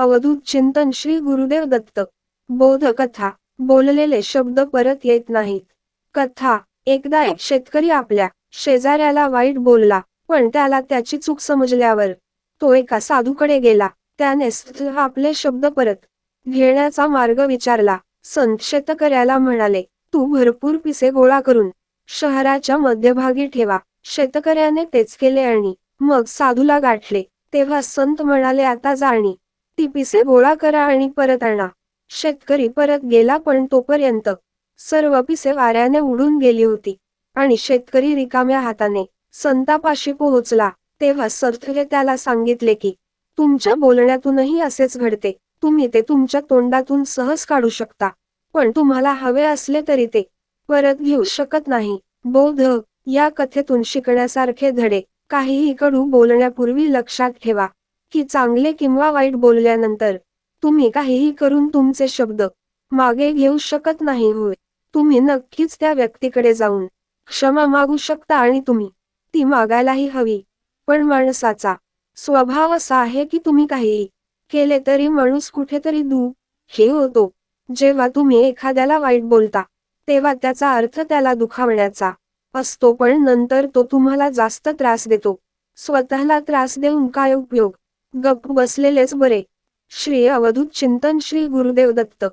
अवधूत चिंतन श्री गुरुदेव दत्त. बोध कथा बोललेले शब्द परत येत नाहीत. कथा. एकदा एक शेतकरी आपल्या शेजाऱ्याला वाईट बोलला पण त्याला त्याची चूक समजल्यावर तो एका साधूकडे गेला. त्याने आपले शब्द परत घेण्याचा मार्ग विचारला. संत शेतकऱ्याला म्हणाले तू भरपूर पिसे गोळा करून शहराच्या मध्यभागी ठेवा. शेतकऱ्याने तेच केले आणि मग साधूला गाठले तेव्हा संत म्हणाले आता जाणी ती पिसे गोळा करा आणि परत आणा. शेतकरी परत गेला पण तोपर्यंत सर्व पिसे वाऱ्याने उडून गेली होती. आणि शेतकरी रिकाम्या हाताने संतापाशी पोहोचला. तेव्हा सरथले त्याला सांगितले की तुमच्या बोलण्यातूनही असेच घडते. तुम्ही ते तुमच्या तोंडातून सहज काढू शकता. पण तुम्हाला हवे असले तरी ते परत घेऊ शकत नाही. बौद्ध या कथेतून शिकण्यासारखे धडे. काहीही कडू बोलण्यापूर्वी लक्षात ठेवा. की चांगले किंवा वाईट बोलल्यानंतर तुम्ही काहीही करून तुमचे शब्द मागे घेऊ शकत नाही होय. तुम्ही नक्कीच त्या व्यक्तीकडे जाऊन क्षमा मागू शकता आणि तुम्ही ती मागायलाही हवी. पण माणसाचा स्वभाव असा आहे की तुम्ही काहीही केले तरी माणूस कुठेतरी दू हे होतो. जेव्हा तुम्ही एखाद्याला वाईट बोलता तेव्हा त्याचा अर्थ त्याला दुखावण्याचा असतो पण नंतर तो तुम्हाला जास्त त्रास देतो. स्वतःला त्रास देऊन काय उपयोग? गप्प बसलेलेच बरे. श्री अवधूत चिंतन श्री गुरुदेव दत्त.